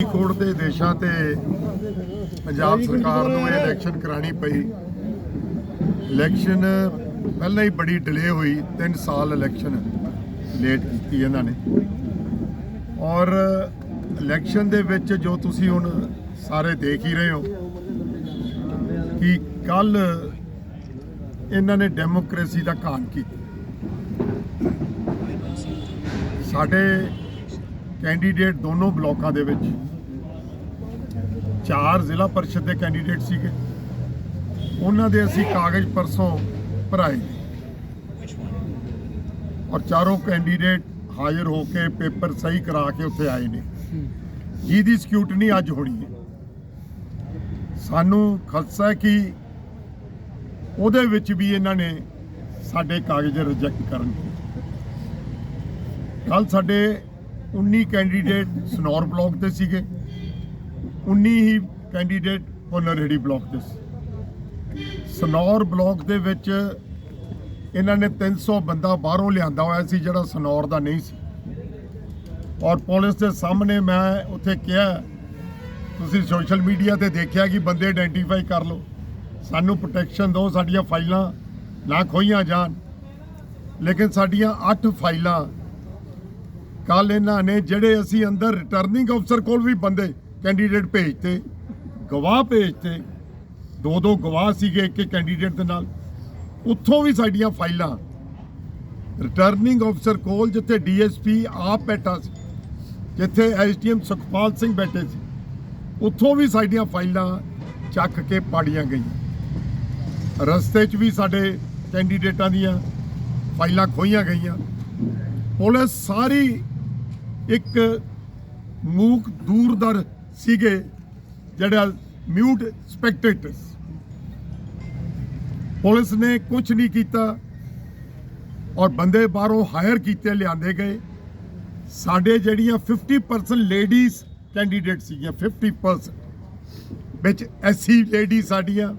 Court ਦੇ ਦੇਸ਼ਾਂ ਤੇ ਪੰਜਾਬ ਸਰਕਾਰ ਨੂੰ ਇਹ ਇਲੈਕਸ਼ਨ ਕਰਾਣੀ ਪਈ। ਇਲੈਕਸ਼ਨ ਪਹਿਲਾਂ ਹੀ ਬੜੀ ਡਿਲੇ ਹੋਈ 3 ਸਾਲ ਇਲੈਕਸ਼ਨ ਲੇਟ ਕੀਤੀ ਇਹਨਾਂ ਨੇ। ਔਰ ਇਲੈਕਸ਼ਨ ਦੇ ਵਿੱਚ ਜੋ ਤੁਸੀਂ ਹੁਣ ਸਾਰੇ ਦੇਖ ਹੀ ਰਹੇ ਹੋ ਕਿ ਕੱਲ ਇਹਨਾਂ ਨੇ ਡੈਮੋਕ੍ਰੇਸੀ ਦਾ ਘਾਣ ਕੀਤਾ। ਸਾਡੇ ਕੈਂਡੀਡੇਟ ਦੋਨੋਂ ਬਲਾਕਾਂ ਦੇ ਵਿੱਚ। ਚਾਰ ਜ਼ਿਲ੍ਹਾ ਪਰਿਸ਼ਦ ਦੇ ਕੈਂਡੀਡੇਟ ਸੀਗੇ। ਉਹਨਾਂ ਦੇ ਅਸੀਂ ਕਾਗਜ਼ ਪਰਸੋਂ ਭਰਾਏ। ਨੇ। ਔਰ ਚਾਰੋਂ ਕੈਂਡੀਡੇਟ ਹਾਜ਼ਰ ਹੋ ਕੇ ਪੇਪਰ ਸਹੀ ਕਰਾ ਕੇ ਉੱਥੇ ਆਏ ਨੇ। ਜਿਹਦੀ ਸਕੂਟਨੀ ਅੱਜ ਹੋਣੀ ਹੈ। ਸਾਨੂੰ ਖਦਸ਼ਾ ਕਿ ਉਹਦੇ ਵਿੱਚ ਵੀ ਇਹਨਾਂ ਨੇ ਸਾਡੇ ਕਾਗਜ਼ ਰਿਜੈਕਟ ਕਰਨ ਕੱਲ ਸਾਡੇ 19 ਕੈਂਡੀਡੇਟ ਸਨੌਰ ਬਲਾਕ ਦੇ ਸੀਗੇ। 19 ਹੀ ਕੈਂਡੀਡੇਟ ਹੋਨਰੇਡੀ ਬਲਾਕ ਦੇ ਸੀ। ਸਨੌਰ ਬਲਾਕ ਦੇ ਵਿੱਚ ਇਹਨਾਂ ਨੇ 300 ਬੰਦਾ ਬਾਹਰੋਂ ਲਿਆਂਦਾ ਹੋਇਆ ਸੀ, ਜਿਹੜਾ ਸਨੌਰ ਦਾ ਨਹੀਂ ਸੀ। ਔਰ ਪੁਲਿਸ ਦੇ ਸਾਹਮਣੇ ਮੈਂ ਉੱਥੇ ਕਿਹਾ, ਤੁਸੀਂ ਸੋਸ਼ਲ ਮੀਡੀਆ ਤੇ ਦੇਖਿਆ ਕਿ ਬੰਦੇ ਆਇਡੈਂਟੀਫਾਈ ਕਰ ਲਓ। ਸਾਨੂੰ ਪ੍ਰੋਟੈਕਸ਼ਨ ਦਿਓ, ਸਾਡੀਆਂ ਫਾਈਲਾਂ ਨਾ ਖੋਈਆਂ ਜਾਣ। ਲੇਕਿਨ ਸਾਡੀਆਂ 8 ਫਾਈਲਾਂ ਕੱਲ ਇਹਨਾਂ ਨੇ ਜਿਹੜੇ ਅਸੀਂ ਅੰਦਰ ਰਿਟਰਨਿੰਗ ਅਫਸਰ ਕੋਲ ਵੀ ਬੰਦੇ ਕੈਂਡੀਡੇਟ ਭੇਜਤੇ, ਗਵਾਹ ਭੇਜਤੇ ਦੋ ਦੋ ਗਵਾਹ ਸੀਗੇ ਇੱਕ ਕੈਂਡੀਡੇਟ ਦੇ ਨਾਲ, ਉੱਥੋਂ ਵੀ ਸਾਡੀਆਂ ਫਾਈਲਾਂ। ਰਿਟਰਨਿੰਗ ਅਫਸਰ ਕੋਲ ਜਿੱਥੇ ਡੀਐਸਪੀ ਆਪ ਬੈਠਾ ਸੀ, ਜਿੱਥੇ ਐਸਡੀਐਮ ਸੁਖਪਾਲ ਸਿੰਘ ਬੈਠੇ ਸੀ, ਉੱਥੋਂ ਵੀ ਸਾਡੀਆਂ ਫਾਈਲਾਂ ਚੱਕ ਕੇ ਪਾੜੀਆਂ ਗਈਆਂ। ਰਸਤੇ 'ਚ ਵੀ ਸਾਡੇ ਕੈਂਡੀਡੇਟਾਂ ਦੀਆਂ ਫਾਈਲਾਂ ਖੋਈਆਂ ਗਈਆਂ। ਪੁਲਿਸ ਸਾਰੀ ਇੱਕ ਮੂਕ ਦੂਰਦਰ ਸੀਗੇ, ਜਿਹੜਾ ਮਿਊਟ ਸਪੈਕਟੇਟਰਸ ਪੁਲਿਸ ਨੇ ਕੁਝ ਨਹੀਂ ਕੀਤਾ ਔਰ ਬੰਦੇ ਬਾਹਰੋਂ ਹਾਇਰ ਕੀਤੇ, ਲਿਆਂਦੇ ਗਏ। ਸਾਡੇ ਜਿਹੜੀਆਂ 50% ਲੇਡੀਜ਼ ਕੈਂਡੀਡੇਟ ਸੀਗੀਆਂ 50% ਵਿੱਚ ਐਸਸੀ ਲੇਡੀ ਸਾਡੀਆਂ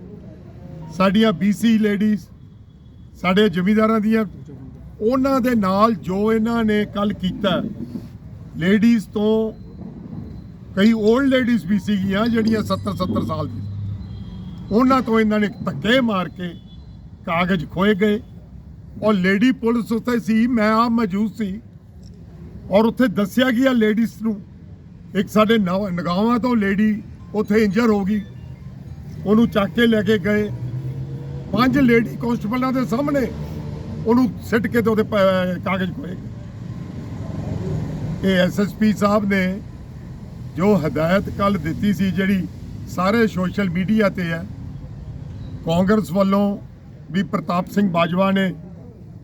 ਸਾਡੀਆਂ ਬੀਸੀ ਲੇਡੀਜ਼ ਸਾਡੇ ਜ਼ਮੀਂਦਾਰਾਂ ਦੀਆਂ। ਉਹਨਾਂ ਦੇ ਨਾਲ ਜੋ ਇਹਨਾਂ ਨੇ ਕੱਲ ਕੀਤਾ ਲੇਡੀਜ਼ ਤੋਂ ਕਈ 올ਡ ਲੇਡੀਜ਼ ਵੀ ਸੀਗੀਆਂ ਜਿਹੜੀਆਂ 70 70 ਸਾਲ ਦੀ ਉਹਨਾਂ ਤੋਂ ਇਹਨਾਂ ਨੇ ਧੱਕੇ ਮਾਰ ਕੇ ਕਾਗਜ਼ ਖੋਏ ਗਏ ਔਰ ਲੇਡੀ ਪੁਲਿਸ ਉੱਥੇ ਸੀ, ਮੈਂ ਆਪ ਮੌਜੂਦ ਸੀ ਔਰ ਉੱਥੇ ਦੱਸਿਆ ਗਿਆ ਲੇਡੀਜ਼ ਨੂੰ, ਇੱਕ ਸਾਡੇ ਨਵ- ਨਗਾਵਾਂ ਤੋਂ ਲੇਡੀ ਉੱਥੇ ਇੰਜਰ ਹੋ ਗਈ। ਉਹਨੂੰ ਚੱਕ ਕੇ ਲੈ ਕੇ ਗਏ। ਪੰਜ ਲੇਡੀ ਕਾਂਸਟੇਬਲਾਂ ਦੇ ਸਾਹਮਣੇ ਉਹਨੂੰ ਸਿੱਟ ਕੇ ਤੇ ਉਹਦੇ ਪ- ਕਾਗਜ਼ ਖੋਏ ਗਏ। ਇਹ ਐਸਐਸਪੀ ਸਾਹਿਬ ਨੇ ਜੋ ਹਦਾਇਤ ਕੱਲ ਦਿੱਤੀ ਸੀ, ਜਿਹੜੀ ਸਾਰੇ ਸੋਸ਼ਲ ਮੀਡੀਆ ਤੇ ਹੈ, ਕਾਂਗਰਸ ਵੱਲੋਂ ਵੀ ਪ੍ਰਤਾਪ ਸਿੰਘ ਬਾਜਵਾ ਨੇ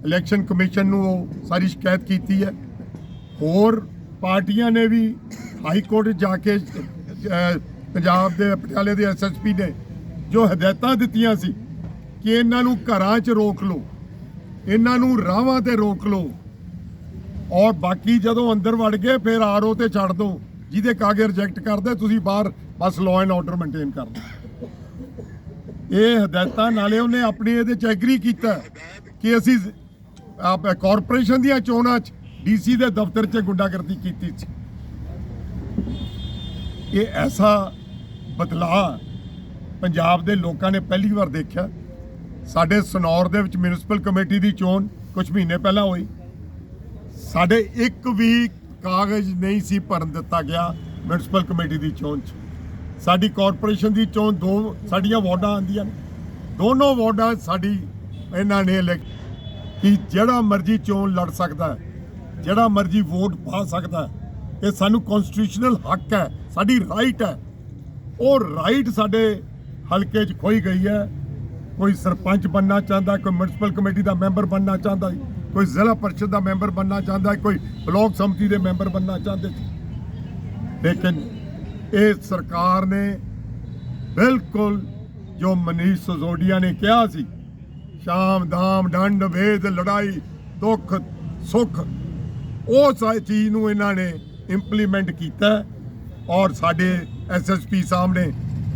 ਇਲੈਕਸ਼ਨ ਕਮਿਸ਼ਨ ਨੂੰ ਉਹ ਸਾਰੀ ਸ਼ਿਕਾਇਤ ਕੀਤੀ ਹੈ। ਹੋਰ ਪਾਰਟੀਆਂ ਨੇ ਵੀ ਹਾਈ ਕੋਰਟ ਜਾ ਕੇ ਪੰਜਾਬ ਦੇ, ਪਟਿਆਲੇ ਦੇ ਐਸਐਸਪੀ ਨੇ ਜੋ ਹਦਾਇਤਾਂ ਦਿੱਤੀਆਂ ਸੀ ਕਿ ਇਹਨਾਂ ਨੂੰ ਘਰਾਂ 'ਚ ਰੋਕ ਲਓ, ਇਹਨਾਂ ਨੂੰ ਰਾਹਾਂ ਤੇ ਰੋਕ ਲਓ ਔਰ ਬਾਕੀ ਜਦੋਂ ਅੰਦਰ ਵੜ ਗਏ, ਫਿਰ ਆਰਓ ਤੇ ਛੱਡ ਦਿਓ ਜਿਹਦੇ ਕਾਗੇ ਰਿਜੈਕਟ ਕਰਦੇ, ਤੁਸੀਂ ਬਾਹਰ ਬਸ ਲਾਅ ਐਂਡ ਆਰਡਰ ਮੇਨਟੇਨ ਕਰ ਇਹ ਹਦਾਇਤਾਂ, ਨਾਲੇ ਉਹਨੇ ਆਪਣੇ ਇਹਦੇ ਚ ਐਗਰੀ ਕੀਤਾ ਕਿ ਅਸੀਂ ਆਪ ਕਾਰਪੋਰੇਸ਼ਨ ਦੀਆਂ ਚੋਣਾਂ 'ਚ ਡੀਸੀ ਦੇ ਦਫ਼ਤਰ 'ਚ ਗੁੰਡਾਗਰਦੀ ਕੀਤੀ ਸੀ। ਇਹ ਐਸਾ ਬਦਲਾਅ ਪੰਜਾਬ ਦੇ ਲੋਕਾਂ ਨੇ ਪਹਿਲੀ ਵਾਰ ਦੇਖਿਆ। ਸਾਡੇ ਸਨੌਰ ਦੇ ਵਿੱਚ ਮਿਊਨਿਸਪਲ ਕਮੇਟੀ ਦੀ ਚੋਣ ਕੁਝ ਮਹੀਨੇ ਪਹਿਲਾਂ ਹੋਈ। ਸਾਡੇ ਇੱਕ ਵੀ ਕਾਗਜ਼ ਨਹੀਂ ਸੀ ਭਰਨ ਦਿੱਤਾ ਗਿਆ ਮਿਊਨਿਸਪਲ ਕਮੇਟੀ ਦੀ ਚੋਣ 'ਚ। ਸਾਡੀ ਕਾਰਪੋਰੇਸ਼ਨ ਦੀ ਚੋਣ ਦੋ ਸਾਡੀਆਂ ਵਾਰਡਾਂ ਆਉਂਦੀਆਂ ਨੇ। ਦੋਨੋਂ ਵਾਰਡਾਂ ਸਾਡੀ ਇਹਨਾਂ ਨੇ elect- ਕਿ ਜਿਹੜਾ ਮਰਜ਼ੀ ਚੋਣ ਲੜ ਸਕਦਾ ਜਿਹੜਾ ਮਰਜ਼ੀ ਵੋਟ ਪਾ ਸਕਦਾ ਇਹ ਸਾਨੂੰ ਕਨਸਟੀਟਿਊਸ਼ਨਲ ਹੱਕ ਹੈ, ਸਾਡੀ ਰਾਈਟ ਹੈ। ਉਹ ਰਾਈਟ ਸਾਡੇ ਹਲਕੇ 'ਚ ਖੋਈ ਗਈ ਹੈ। ਕੋਈ ਸਰਪੰਚ ਬਣਨਾ ਚਾਹੁੰਦਾ, ਕੋਈ ਮਿਊਨਿਸਪਲ ਕਮੇਟੀ ਦਾ ਮੈਂਬਰ ਬਣਨਾ ਚਾਹੁੰਦਾ ਕੋਈ ਜ਼ਿਲ੍ਹਾ ਪਰਿਸ਼ਦ ਦਾ ਮੈਂਬਰ ਬਣਨਾ ਚਾਹੁੰਦਾ ਕੋਈ ਬਲਾਕ ਸੰਮਤੀ ਦੇ ਮੈਂਬਰ ਬਣਨਾ ਚਾਹੁੰਦੇ ਲੇਕਿਨ ਇਹ ਸਰਕਾਰ ਨੇ ਬਿਲਕੁਲ ਜੋ ਮਨੀਸ਼ ਸਿਸੋਦੀਆ ਨੇ ਕਿਹਾ ਸੀ, ਸ਼ਾਮ, ਦਾਮ, ਡੰਡ, ਵੇਦ, ਲੜਾਈ, ਦੁੱਖ, ਸੁੱਖ, ਉਹ ਸਾਰੀ ਚੀਜ਼ ਨੂੰ ਇਹਨਾਂ ਨੇ ਇੰਪਲੀਮੈਂਟ ਕੀਤਾ ਔਰ ਸਾਡੇ ਐਸਐਸਪੀ ਸਾਹਿਬ ਨੇ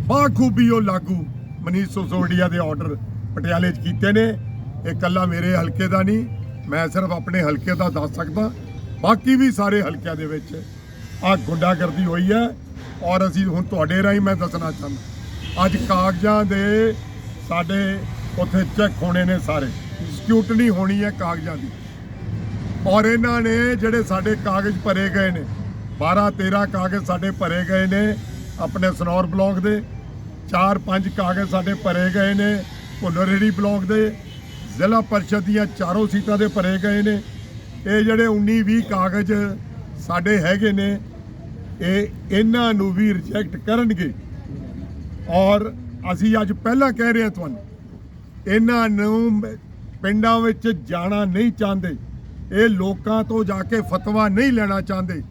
ਬਾਖੂਬੀ ਉਹ ਲਾਗੂ ਮਨੀਸ਼ ਸਿਸੋਦੀਆ ਦੇ ਆਰਡਰ ਪਟਿਆਲੇ 'ਚ ਕੀਤੇ ਨੇ। ਇਹ ਕੱਲਾ ਮੇਰੇ ਹਲਕੇ ਦਾ ਨਹੀਂ ਮੈਂ ਸਿਰਫ ਆਪਣੇ ਹਲਕੇ ਦਾ ਦੱਸ ਸਕਦਾ, ਬਾਕੀ ਵੀ ਸਾਰੇ ਹਲਕਿਆਂ ਦੇ ਵਿੱਚ ਆ ਗੁੰਡਾਗਰਦੀ ਹੋਈ ਹੈ ਔਰ ਅਸੀਂ ਹੁਣ ਤੁਹਾਡੇ ਰਾਹੀਂ ਮੈਂ ਦੱਸਣਾ ਚਾਹੁੰਦਾ ਅੱਜ ਕਾਗਜ਼ਾਂ ਦੇ ਸਾਡੇ ਉੱਥੇ ਚੈੱਕ ਹੋਣੇ ਨੇ ਸਾਰੇ। ਸਕਿਊਟਨੀ ਹੋਣੀ ਹੈ ਕਾਗਜ਼ਾਂ ਦੀ। ਔਰ ਇਹਨਾਂ ਨੇ ਜਿਹੜੇ ਸਾਡੇ ਕਾਗਜ਼ ਭਰੇ ਗਏ ਨੇ 12 13 ਕਾਗਜ਼ ਸਾਡੇ ਭਰੇ ਗਏ ਨੇ ਆਪਣੇ ਸਨੌਰ ਬਲਾਕ ਦੇ 4 5 ਕਾਗਜ਼ ਸਾਡੇ ਭਰੇ ਗਏ ਨੇ ਭੁੱਲਰੇੜੀ ਬਲਾਕ ਦੇ ਜ਼ਿਲ੍ਹਾ ਪਰਿਸ਼ਦ ਦੀਆਂ ਚਾਰੋਂ ਸੀਟਾਂ ਦੇ ਭਰੇ ਗਏ ਨੇ। ਇਹ ਜਿਹੜੇ 19 20 ਕਾਗਜ਼ ਸਾਡੇ ਹੈਗੇ ਨੇ, ਇਹ ਇਹਨਾਂ ਨੂੰ ਵੀ ਰਿਜੈਕਟ ਕਰਨਗੇ। ਔਰ ਅਸੀਂ ਅੱਜ ਪਹਿਲਾਂ ਕਹਿ ਰਹੇ ਹਾਂ ਤੁਹਾਨੂੰ, ਇਹਨਾਂ ਨੂੰ ਪਿੰਡਾਂ ਵਿੱਚ ਜਾਣਾ ਨਹੀਂ ਚਾਹੁੰਦੇ। ਇਹ ਲੋਕਾਂ ਤੋਂ ਜਾ ਕੇ ਫਤਵਾ ਨਹੀਂ ਲੈਣਾ ਚਾਹੁੰਦੇ।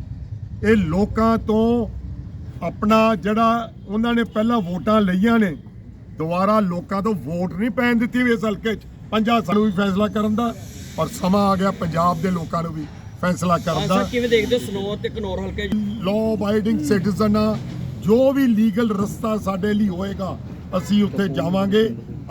ਇਹ ਲੋਕਾਂ ਤੋਂ ਆਪਣਾ ਜਿਹੜਾ ਉਹਨਾਂ ਨੇ ਪਹਿਲਾਂ ਵੋਟਾਂ ਲਈਆਂ ਨੇ, ਦੁਬਾਰਾ ਲੋਕਾਂ ਤੋਂ ਵੋਟ ਨਹੀਂ ਪੈਣ ਦਿੱਤੀ ਵੀ ਇਸ ਹਲਕੇ 'ਚ। ਪੰਜਾਂ ਸਾਲ ਨੂੰ ਵੀ ਫੈਸਲਾ ਕਰਨ ਦਾ ਔਰ ਸਮਾਂ ਆ ਗਿਆ ਪੰਜਾਬ ਦੇ ਲੋਕਾਂ ਨੂੰ ਵੀ ਫੈਸਲਾ ਕਰਨ ਦਾ ਸਰ ਕਿਵੇਂ ਦੇਖਦੇ ਹੋ ਸਨੋਰ ਤੇ ਕਨੌਰ ਹਲਕੇ? ਲਾਅ ਅਬਾਈਡਿੰਗ ਸਿਟੀਜ਼ਨ ਆ ਜੋ ਵੀ ਲੀਗਲ ਰਸਤਾ ਸਾਡੇ ਲਈ ਹੋਏਗਾ ਅਸੀਂ ਉੱਥੇ ਜਾਵਾਂਗੇ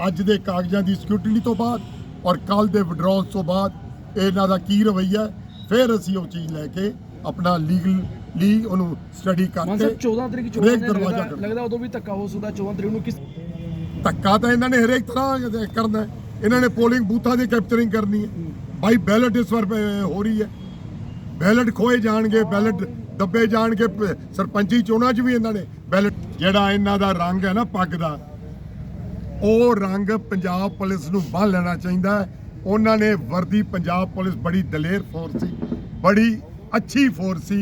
ਅੱਜ ਦੇ ਕਾਗਜ਼ਾਂ ਦੀ ਸਕਿਊਰਿਟੀ ਤੋਂ ਬਾਅਦ ਔਰ ਕੱਲ ਦੇ ਵਿਡਰਾਅਲ ਤੋਂ ਬਾਅਦ ਇਹਨਾਂ ਦਾ ਕੀ ਰਵੱਈਆ ਹੈ, ਫਿਰ ਅਸੀਂ ਉਹ ਚੀਜ਼ ਲੈ ਕੇ ਆਪਣਾ ਲੀਗਲ ਲਈ ਉਹਨੂੰ ਸਟੱਡੀ ਕਰਕੇ ਸਾਹਿਬ 14 ਤਰੀਕ ਹਰੇਕ ਚੋਣਾਂ ਨੇ ਦਰਵਾਜ਼ਾ ਲੱਗਦਾ ਉਦੋਂ ਵੀ ਧੱਕਾ ਹੋ ਸਕਦਾ 14 ਤਰੀਕ ਨੂੰ ਕਿਸ ਧੱਕਾ ਤਾਂ ਇਹਨਾਂ ਨੇ ਹਰੇਕ ਤਰ੍ਹਾਂ ਕਰਨਾ ਹੈ। ਇਹਨਾਂ ਨੇ ਪੋਲਿੰਗ ਬੂਥਾਂ ਦੀ ਕੈਪਚਰਿੰਗ ਕਰਨੀ ਹੈ। ਬਾਈ ਬੈਲਟ ਇਸ ਵਾਰ ਹੋ ਰਹੀ ਹੈ। ਬੈਲਟ ਖੋਏ ਜਾਣਗੇ, ਬੈਲਟ ਦੱਬੇ ਜਾਣਗੇ ਸਰਪੰਚੀ ਚੋਣਾਂ 'ਚ ਵੀ ਇਹਨਾਂ ਨੇ ਬੈਲਟ ਜਿਹੜਾ ਇਹਨਾਂ ਦਾ ਰੰਗ ਹੈ ਨਾ ਪੱਗ ਦਾ, ਉਹ ਰੰਗ ਪੰਜਾਬ ਪੁਲਿਸ ਨੂੰ ਬੰਨ ਲੈਣਾ ਚਾਹੀਦਾ ਉਹਨਾਂ ਨੇ ਵਰਦੀ ਪੰਜਾਬ ਪੁਲਿਸ ਬੜੀ ਦਲੇਰ ਫੋਰਸ ਸੀ, ਬੜੀ ਅੱਛੀ ਫੋਰਸ ਸੀ।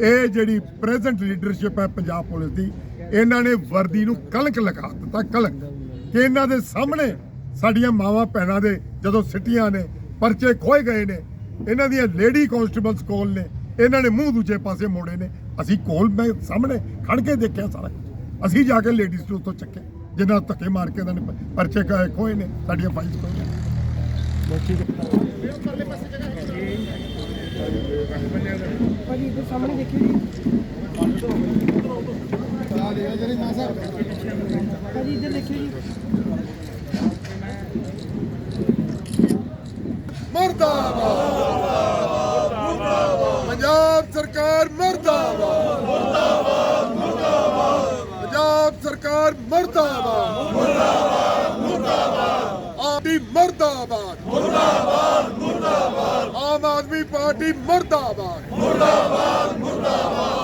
ਇਹ ਜਿਹੜੀ ਪ੍ਰੈਜ਼ੈਂਟ ਲੀਡਰਸ਼ਿਪ ਹੈ ਪੰਜਾਬ ਪੁਲਿਸ ਦੀ, ਇਹਨਾਂ ਨੇ ਵਰਦੀ ਨੂੰ ਕਲੰਕ ਲਗਾ ਦਿੱਤਾ, ਕਲੰਕ। ਕਿ ਇਹਨਾਂ ਦੇ ਸਾਹਮਣੇ ਸਾਡੀਆਂ ਮਾਵਾਂ ਭੈਣਾਂ ਦੇ ਜਦੋਂ ਸਿੱਟੀਆਂ ਨੇ ਪਰਚੇ ਖੋਏ ਗਏ ਨੇ ਇਹਨਾਂ ਦੀਆਂ ਲੇਡੀ ਕਾਂਸਟੇਬਲਸ ਕੋਲ ਨੇ ਇਹਨਾਂ ਨੇ ਮੂੰਹ ਦੂਜੇ ਪਾਸੇ ਮੋੜੇ ਨੇ। ਅਸੀਂ ਕੋਲ ਮੈਂ ਸਾਹਮਣੇ ਖੜ ਕੇ ਦੇਖਿਆ ਸਾਰਾ। ਅਸੀਂ ਜਾ ਕੇ ਲੇਡੀਜ਼ ਨੂੰ ਤੋਂ ਚੱਕੇ ਜਿਨ੍ਹਾਂ ਧੱਕੇ ਮਾਰ ਕੇ ਇਹਨਾਂ ਨੇ ਪਰਚੇ ਖੋਏ ਨੇ ਸਾਡੀਆਂ ਫਾਈਲਸ ਖੋਏ ਨੇ। ਭਾਜੀ ਇੱਧਰ ਸਾਹਮਣੇ ਦੇਖਿਓ ਜੀ ਭਾਜੀ ਇੱਧਰ ਦੇਖਿਓ ਜੀ ਮਰਦਾਬਾਦ ਪੰਜਾਬ ਸਰਕਾਰ ਮਰਦਾਬਾਦ ਮਰਦਾਬਾਦ ਮਰਦਾਬਾਦ ਪੰਜਾਬ ਸਰਕਾਰ ਮਰਦਾਬਾਦ। ਮਰਦਾਬਾਦ ਮਰਦਾਬਾਦ। ਆਦੀ ਮਰਦਾਬਾਦ। ਮਰਦਾਬਾਦ ਮਰਦਾਬਾਦ। ਆਮ ਆਦਮੀ ਪਾਰਟੀ ਮਰਦਾਬਾਦ। ਮਰਦਾਬਾਦ ਮਰਦਾਬਾਦ।